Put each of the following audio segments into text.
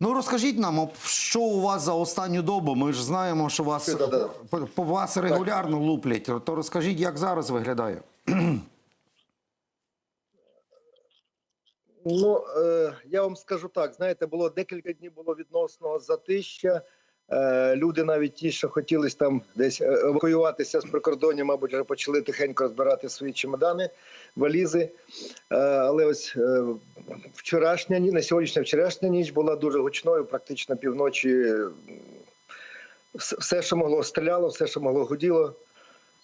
Ну розкажіть нам, що у вас за останню добу? Ми ж знаємо, що вас Да-да-да. по, по вас регулярно луплять. То розкажіть, як зараз виглядає? Ну е, я вам скажу так: знаєте, було декілька днів було відносно затища. Е, люди, навіть ті, що хотіли там десь е, евакуюватися з прикордоння, мабуть, вже почали тихенько розбирати свої чемодани, валізи. Е, але ось е, вчорашня на сьогоднішня вчорашня ніч була дуже гучною, практично півночі. Все, що могло, стріляло, все, що могло, гуділо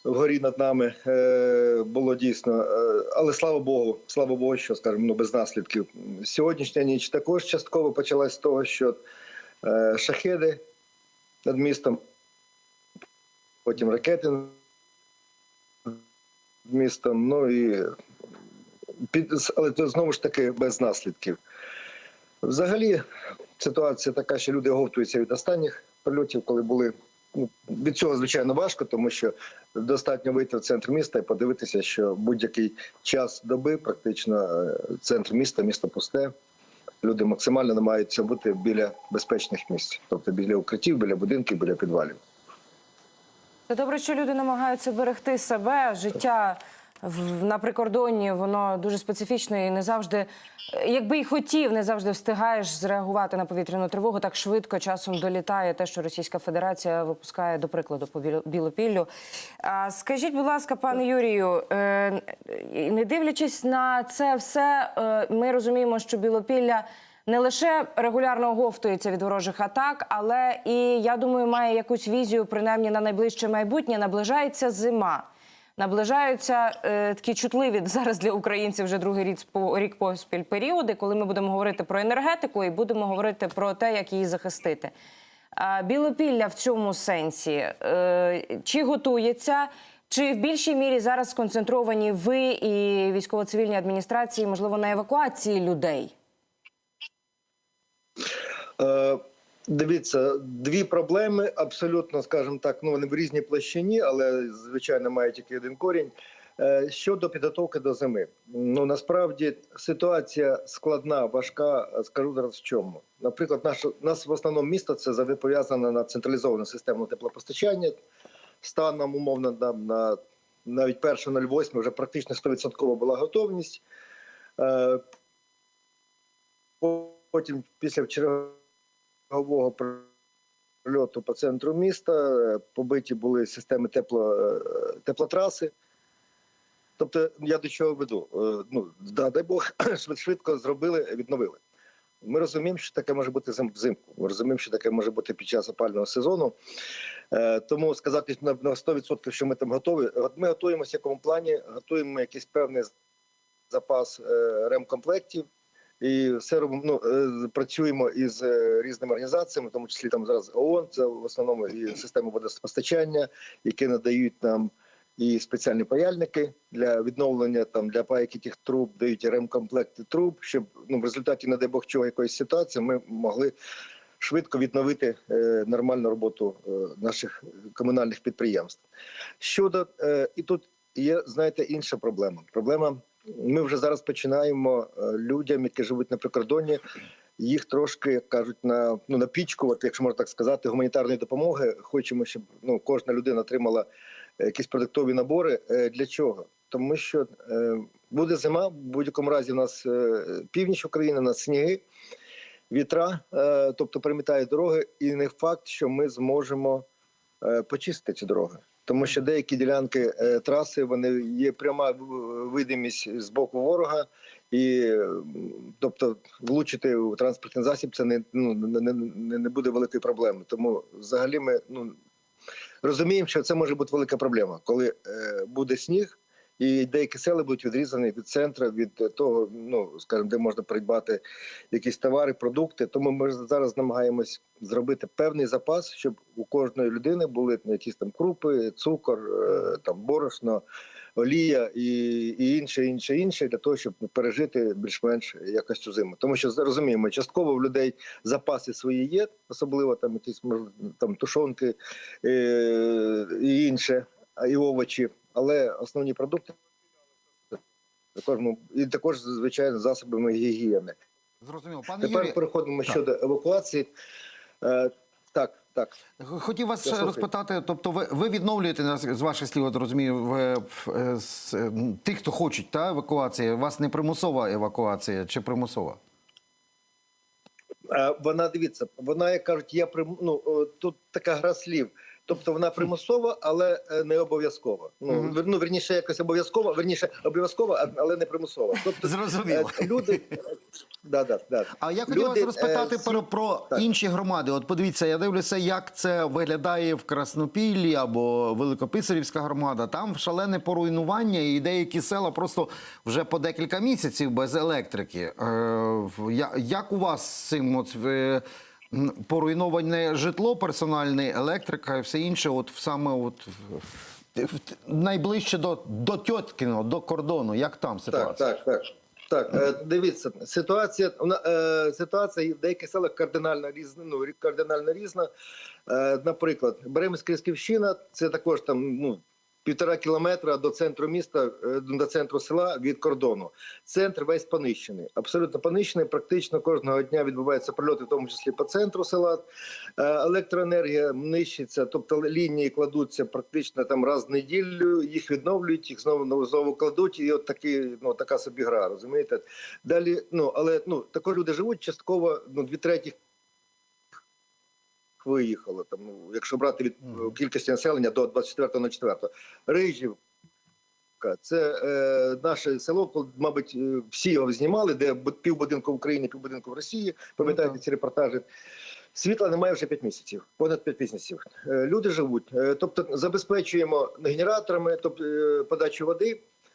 вгорі над нами е, було дійсно. Е, але слава Богу, слава Богу, що скажімо, ну, без наслідків. Сьогоднішня ніч також частково почалась з того, що е, шахеди над містом, потім ракети над містом. Ну і під, але це знову ж таки без наслідків. Взагалі, ситуація така, що люди оговтуються від останніх прильотів, коли були. Ну, від цього звичайно важко, тому що достатньо вийти в центр міста і подивитися, що будь-який час доби, практично е, центр міста, місто пусте. Люди максимально намагаються бути біля безпечних місць, тобто біля укриттів, біля будинків, біля підвалів. Це добре, що люди намагаються берегти себе. Життя на прикордонні воно дуже специфічне і не завжди, якби й хотів, не завжди встигаєш зреагувати на повітряну тривогу. Так швидко часом долітає те, що Російська Федерація випускає, до прикладу, по Білопіллю. А скажіть, будь ласка, пане Юрію, е, не дивлячись на це все, е, ми розуміємо, що Білопілля. Не лише регулярно оговтується від ворожих атак, але і я думаю, має якусь візію, принаймні на найближче майбутнє. Наближається зима. Наближаються е, такі чутливі зараз для українців вже другий рік рік поспіль періоди, коли ми будемо говорити про енергетику і будемо говорити про те, як її захистити. А Білопілля в цьому сенсі е, чи готується, чи в більшій мірі зараз сконцентровані ви і військово-цивільні адміністрації, можливо, на евакуації людей? Е, Дивіться, дві проблеми абсолютно, скажімо так, ну вони в різній площині, але звичайно мають тільки один корінь. Е, Щодо підготовки до зими, ну насправді ситуація складна, важка. Скажу зараз в чому. Наприклад, наш нас в основному місто це завжди пов'язано на централізовану систему теплопостачання. Станом умовно нам на навіть 1.08 вже практично 100% була готовність. Е, Потім після чергового прильоту по центру міста побиті були системи тепло, теплотраси. Тобто, я до чого веду? Е, Ну, да, дай Бог, швид- швидко зробили, відновили. Ми розуміємо, що таке може бути зим- взимку. Ми розуміємо, що таке може бути під час опального сезону. Е, Тому сказати на на 100%, що ми там готові. От Ми готуємося в якому плані, готуємо якийсь певний запас е, ремкомплектів. І все робимо. Ну е, працюємо із е, різними організаціями, в тому числі там зараз ООН, це в основному і системи водопостачання, які надають нам і спеціальні паяльники для відновлення там для пайки тих труб, дають ремкомплекти труб, щоб ну в результаті, не дай Бог, чого якоїсь ситуації, ми могли швидко відновити е, нормальну роботу е, наших комунальних підприємств. Щодо е, і тут є, знаєте, інша проблема. Проблема. Ми вже зараз починаємо е, людям, які живуть на прикордонні, їх трошки кажуть на ну напічкувати, якщо можна так сказати, гуманітарної допомоги. Хочемо, щоб ну кожна людина отримала якісь продуктові набори. Е, Для чого? Тому що е, буде зима, в будь-якому разі у нас північ України, у нас сніги, вітра, тобто перемітають дороги, і не факт, що ми зможемо почистити ці дороги. Тому що деякі ділянки траси вони є пряма видимість з боку ворога, і тобто влучити у транспортний засіб це не, ну, не, не не буде великої проблеми. Тому взагалі ми ну, розуміємо, що це може бути велика проблема, коли е, буде сніг. І деякі села будуть відрізані від центру, від того, ну скажімо, де можна придбати якісь товари, продукти. Тому ми зараз намагаємось зробити певний запас, щоб у кожної людини були якісь там крупи, цукор, е, там борошно, олія і, і інше, інше, інше для того, щоб пережити більш-менш якось цю зиму. Тому що розуміємо, частково в людей запаси свої є, особливо там якісь там тушонки е, і інше, і овочі, але основні продукти також ну і також звичайно засобами гігієни. Зрозуміло. Пане Тепер Юрій, переходимо так. щодо евакуації. Е, так, так. хотів вас Я розпитати. Тобто, ви, ви відновлюєте з ваших слів, от розумію, в, в, з, е, тих, хто хочуть та евакуації. У вас не примусова евакуація чи примусова? Е, Вона дивіться, вона, як кажуть, я прим... ну, тут така гра слів. Тобто вона примусова, але е, не обов'язкова. Ну, Мгм. вер- ну верніше, якось обов'язкова, верніше обов'язкова, але не примусова. Тобто Зрозуміло. е, люди. Да, да, да. А я хотів вас розпитати е, про, про так. інші громади. От подивіться, я дивлюся, як це виглядає в Краснопіллі або Великописарівська громада. Там шалене поруйнування, і деякі села просто вже по декілька місяців без електрики. Е, як у вас з цим от, е, поруйноване житло, персональне, електрика і все інше, от саме от в- найближче до, до Тьоткіного, до кордону. Як там ситуація? Так, так, так. Так, е, дивіться, ситуація е, ситуація в деяких селах кардинально різна. Ну кардинально різна. Е, наприклад, беремо Скрисківщина, це також там ну. Півтора кілометра до центру міста, е, до центру села від кордону. Центр весь понищений, абсолютно понищений. Практично кожного дня відбуваються прильоти, в тому числі по центру села. Е, Електроенергія нищиться, тобто лінії кладуться практично там раз в неділю, їх відновлюють, їх знову знову кладуть, і от такі, ну така собі гра, розумієте? Далі, ну але ну також люди живуть частково, ну дві треті виїхало. Там, ну, якщо брати від е, кількості населення до 24.04. Рижівка. Це е, наше село, мабуть, е, всі його знімали, де бу- півбудинку в Україні, півбудинку в Росії. Пам'ятаєте Ну, ці репортажі? Світла немає вже 5 місяців, понад 5 місяців. Е, Люди живуть. Е, Тобто забезпечуємо генераторами, тобто е, подачу води.